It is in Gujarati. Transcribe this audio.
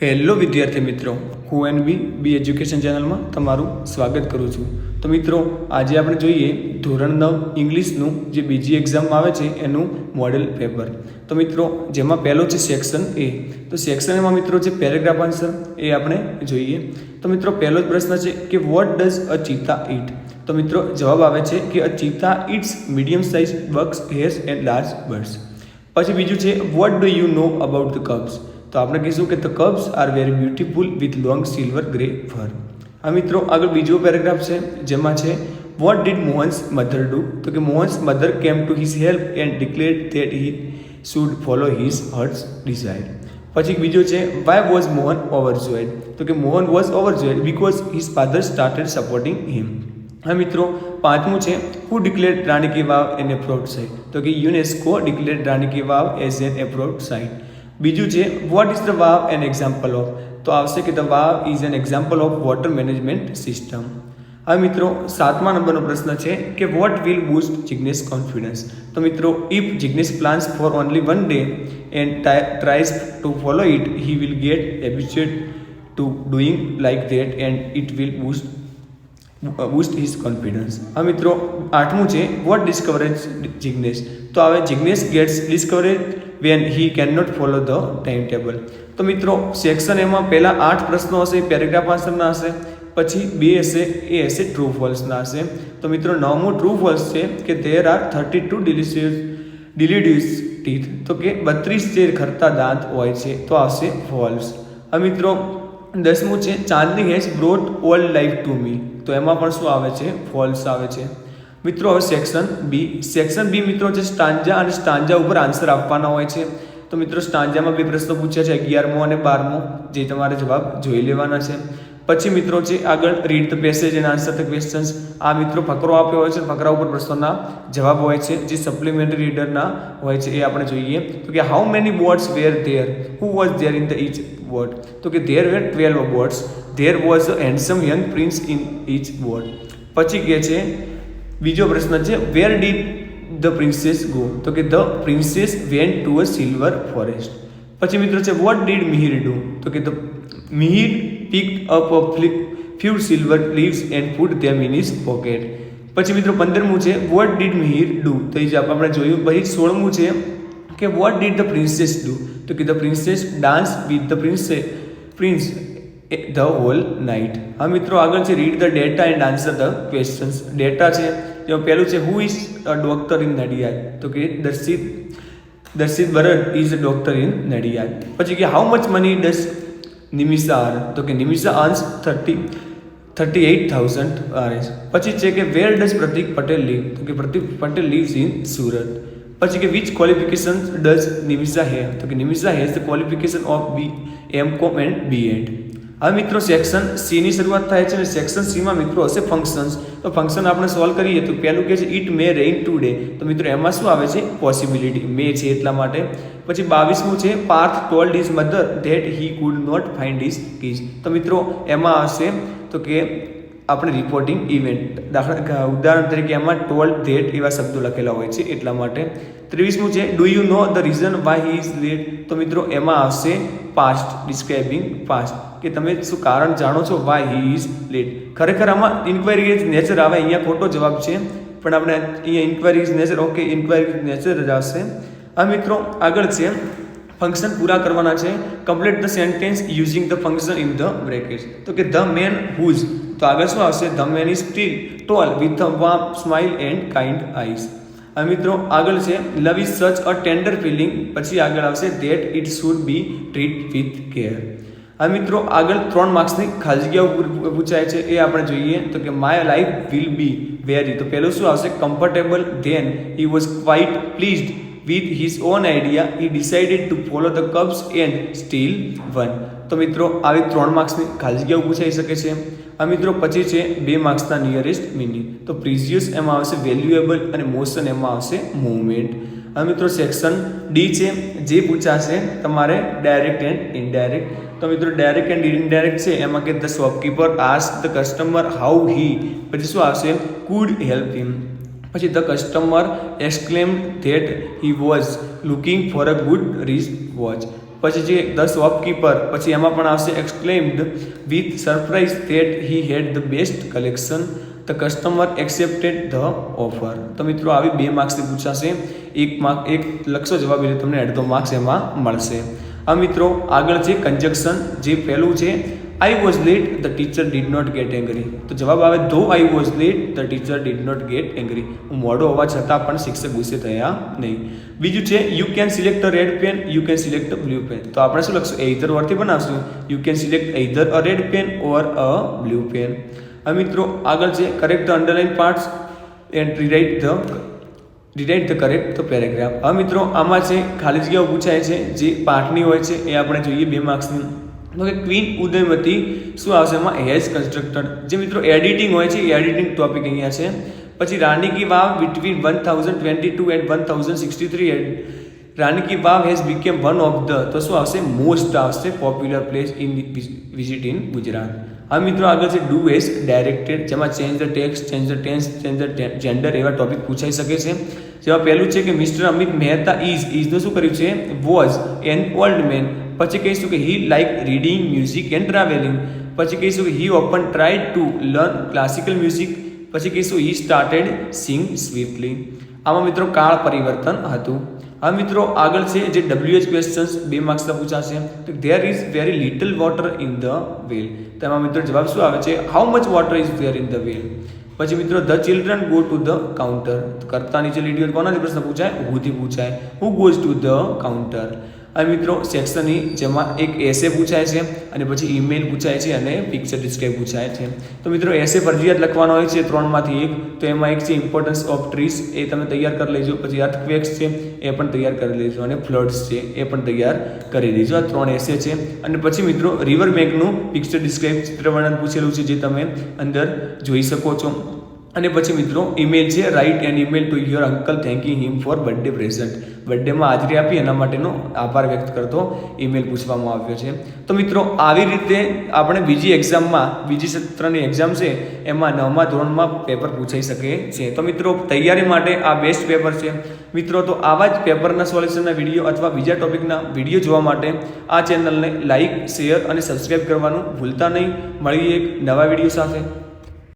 હેલો વિદ્યાર્થી મિત્રો, હું એન બી બી એજ્યુકેશન ચેનલમાં તમારું સ્વાગત કરું છું. તો મિત્રો, આજે આપણે જોઈએ ધોરણ નવ ઇંગ્લિશનું જે બીજી એક્ઝામમાં આવે છે એનું મોડેલ પેપર તો મિત્રો, જેમાં પહેલો છે સેક્શન એ તો સેક્શન એમાં મિત્રો જે પેરેગ્રાફ આન્સર એ આપણે જોઈએ. તો મિત્રો, પહેલો જ પ્રશ્ન છે કે what does a cheetah eat તો મિત્રો, જવાબ આવે છે કે a cheetah it's medium size bucks hares and large birds પછી બીજું છે what do you know about the cubs તો આપણે કહીશું કે the cubs are very beautiful with long silver grey fur આ મિત્રો, આગળ બીજો પેરેગ્રાફ છે, જેમાં છે what did Mohan's mother do તો કે Mohan's mother came to his help and declare that he should follow his heart's desire પછી બીજો છે વાય વોઝ મોહન ઓવરજોયડ તો કે Mohan was overjoyed because his father started supporting him હા, મિત્રો, પાંચમું છે who declare Rani ki Vav an approved site તો કે UNESCO declare Rani ki Vav as an approved site બીજું છે what is the vav an example of તો આવશે કે the vav is an example of water management system હવે મિત્રો, સાતમા નંબરનો પ્રશ્ન છે કે what will boost Jignesh confidence તો મિત્રો if Jignesh plans for only one day and tries to follow it he will get એબ્યુચેડ to doing like that and it will boost boost his confidence હવે મિત્રો, આઠમું છે વોટ ડિસ્કવરેજ જિગ્નેશ? તો હવે Jignesh gets discourage when he can not follow the time table તો મિત્રો સેક્શન એમાં પહેલાં આઠ પ્રશ્નો હશે પેરેગ્રાફ આન્સરના હશે, પછી બે હશે, એ હશે ટ્રુ ફોલ્સના હશે. તો મિત્રો, નવમું ટ્રુ ફોલ્સ છે કે there are thirty two delicious deciduous teeth તો કે બત્રીસ જે ખરતા દાંત હોય છે, તો આવશે ફોલ્સ હવે મિત્રો, દસમું છે, Chandni has brought old life to me તો એમાં પણ શું આવે છે? ફોલ્સ આવે છે. મિત્રો, હવે સેક્શન બી સેક્શન બી મિત્રો છે સ્ટાન્જા અને સ્ટાન્જા ઉપર આન્સર આપવાના હોય છે. તો મિત્રો સ્ટાંજામાં બે પ્રશ્નો પૂછ્યા છે, અગિયારમો અને બારમો, જે તમારે જવાબ જોઈ લેવાના છે. પછી, મિત્રો છે આગળ read the passage and answer the questions આ મિત્રો ફકરો આપ્યો હોય છે. ફકરા ઉપર પ્રશ્નોના જવાબ હોય છે, જે સપ્લિમેન્ટરી રીડરના હોય છે, એ આપણે જોઈએ. તો કે how many boards were there who was there in the each board તો કે there were twelve boards there was handsome young prince in each board પછી કહે છે બીજો પ્રશ્ન છે where did the princess go તો કે the princess went to a silver forest પછી મિત્રો છે વોટ ડીડ મિહિર ડુ તો કે the Mihir pick up a few silver leaves and put them in his pocket પછી મિત્રો પંદરમું છે વોટ ડીડ મિહિર ડુ તો એ જ આપણે જોયું, પછી સોળમું છે કે what did the princess do તો કે the princess dance with the prince prince the whole night. હા, મિત્રો, આગળ છે read the data and answer the questions data છે જેમાં પહેલું છે who is a doctor in Nadiad? તો કે Darshit Darshit Barad is a doctor in Nadiad. પછી કે how much money does Nimisha earn તો કે Nimisha earns thirty thirty eight thousand RS પછી છે કે where does Pratik Patel live તો કે પ્રતિક પટેલ લીવ્સ ઇન સુરત. પછી કે which qualification does Nimisha have તો કે Nimisha has the qualification of B M com and B add હવે મિત્રો સેક્શન સીની શરૂઆત થાય છે અને સેક્શન સીમાં મિત્રો હશે ફંક્શન્સ તો ફંક્શન આપણે સોલ્વ કરીએ તો પહેલું કે છે ઇટ મે રેઇન ટુડે તો મિત્રો એમાં શું આવે છે? પોસિબિલિટી મે છે એટલા માટે. પછી બાવીસમું છે Parth told his mother that he could not find his keys તો મિત્રો એમાં આવશે તો કે આપણે રિપોર્ટિંગ ઇવેન્ટ દાખલા ઉદાહરણ તરીકે એમાં ટોલ્ડ ધેટ એવા શબ્દો લખેલા હોય છે એટલા માટે. ત્રેવીસમું છે do you know the reason why he is late તો મિત્રો એમાં આવશે પાસ્ટ ડિસ્ક્રાઇબિંગ પાસ્ટ કે તમે શું કારણ જાણો છો? વાય હી ઇઝ લેટ ખરેખર આમાં ઇન્ક્વાયરી ઇઝ નેચર આવે, અહીંયા ખોટો જવાબ છે. પણ આપણે અહીંયા inquiry is nature okay inquiry nature જ આવશે. આ મિત્રો, આગળ છે. ફંક્શન પૂરા કરવાના છે. Complete the sentence using the function in the bracket તો કે ધ મેન હુઝ તો આગળ શું આવશે? The man is still tall with a warm smile and kind eyes હવે મિત્રો, આગળ છે. લવ ઇઝ સચ અ ટેન્ડર ફિલિંગ પછી આગળ આવશે that it should be treat with care હવે મિત્રો, આગળ ત્રણ માર્ક્સની ખાલી પૂછાય છે. એ આપણે જોઈએ તો કે my life will be very તો પહેલું શું આવશે? Comfortable then he was quite pleased with his own idea he decided to follow the cubs and steal one તો મિત્રો, આવી ત્રણ માર્ક્સની ખાલી પૂછાઈ શકે છે. આ મિત્રો, પછી છે બે માર્ક્સના નિયરેસ્ટ મિનિંગ તો પ્રિઝિયસ એમાં આવશે વેલ્યુએબલ અને મોશન એમાં આવશે મૂવમેન્ટ હવે મિત્રો સેક્શન ડી છે, જે પૂછાશે તમારે ડાયરેક્ટ એન્ડ ઇનડાયરેક્ટ તો મિત્રો ડાયરેક્ટ એન્ડ ઇનડાયરેક્ટ છે, એમાં કે the shopkeeper ask the customer how he પછી શું આવશે? કુડ હેલ્પ હિમ પછી the customer exclaim that he was looking for a good wrist watch પછી જે ધ શોપકીપર પછી એમાં પણ આવશે exclaimed with surprise that he had the best collection the customer accepted the offer તો મિત્રો, આવી બે માર્ક્સથી પૂછાશે. એક માર્ક એક લખશો જવાબ એટલે તમને અડધો માર્ક્સ એમાં મળશે. આ મિત્રો, આગળ છે કન્જક્શન જે પહેલું છે I was late the teacher did not get angry તો જવાબ આવે though I was late the teacher did not get angry હું મોડો હોવા છતાં પણ શિક્ષક ગુસ્સે થયા નહીં. બીજું છે you can select a red pen you can select a blue pen તો આપણે શું લખશું? એધર વર્ડથી બનાવશું. You can select either a red pen or a blue pen હવે મિત્રો, આગળ છે correct the underline parts and rewrite the rewrite the correct the paragraph હવે મિત્રો, આમાં છે, ખાલી જગ્યાઓ પૂછાય છે, જે પાઠની હોય છે, એ આપણે જોઈએ બે માર્ક્સની તો કે ક્વીન ઉદયમતી શું આવશે એમાં? હેઝ કન્સ્ટ્રક્ટેડ જે મિત્રો એડિટિંગ હોય છે, એ એડિટિંગ ટોપિક અહીંયા છે. પછી Rani ki Vav between one thousand twenty two and one thousand sixty three and Rani ki Vav has become one of the તો શું આવશે? મોસ્ટ આવશે popular place in visit in Gujarat હવે મિત્રો આગળ છે ડુ એસ ડાયરેક્ટેડ જેમાં change the text change the tense change the gender એવા ટોપિક પૂછાઈ શકે છે. જેમાં પહેલું છે કે મિસ્ટર અમિત મહેતા ઇઝ ઇઝનું શું કર્યું છે? વોઝ એન ઓલ્ડ મેન પછી કહીશું કે he like reading music and travelling પછી કહીશું કે he often try to learn classical music પછી કહીશું હી સ્ટાર્ટેડ સિંગ સ્વીફલી આમાં મિત્રો કાળ પરિવર્તન હતું. હવે મિત્રો, આગળ છે જે ડબલ્યુએચ ક્વેશ્ચન્સ બે માર્ક્સના પૂછાશે. તો there is very little water in the well તેમાં મિત્રો જવાબ શું આવે છે? How much water is there in the well પછી મિત્રો the children go to the counter કરતા નીચે લીડીઓ કોનાથી પ્રશ્ન પૂછાય? હુથી પૂછાય. Who goes to the counter અને મિત્રો સેક્શનની જેમાં એક એસે પૂછાય છે અને પછી ઈમેલ પૂછાય છે અને પિક્ચર ડિસ્ક્રાઇબ પૂછાય છે. તો મિત્રો એસે ફરજિયાત લખવાનો હોય છે ત્રણમાંથી એક, તો એમાં એક છે ઇમ્પોર્ટન્સ ઓફ ટ્રીસ એ તમે તૈયાર કરી લેજો. પછી અર્થક્વેક્સ છે, એ પણ તૈયાર કરી લેજો. અને ફ્લડ્સ છે, એ પણ તૈયાર કરી દેજો. આ ત્રણ એસે છે. અને પછી મિત્રો રિવર બેંકનું પિક્ચર ડિસ્ક્રાઇબ ચિત્રવર્ણન પૂછેલું છે, જે તમે અંદર જોઈ શકો છો. અને પછી મિત્રો ઈમેલ છે write and email to your uncle thanking him for birthday present બર્થડેમાં હાજરી આપી, એના માટેનો આભાર વ્યક્ત કરતો ઈમેલ પૂછવામાં આવ્યો છે. તો મિત્રો, આવી રીતે આપણે બીજી એક્ઝામમાં બીજી સત્રની એક્ઝામ છે, એમાં નવમા ધોરણમાં પેપર પૂછાઈ શકે છે. તો મિત્રો, તૈયારી માટે આ બેસ્ટ પેપર છે. મિત્રો, તો આવા જ પેપરના સોલ્યુશનના વીડિયો અથવા બીજા ટોપિકના વીડિયો જોવા માટે આ ચેનલને લાઇક શેર અને સબસ્ક્રાઈબ કરવાનું ભૂલતા નહીં. મળીએ એક નવા વીડિયો સાથે.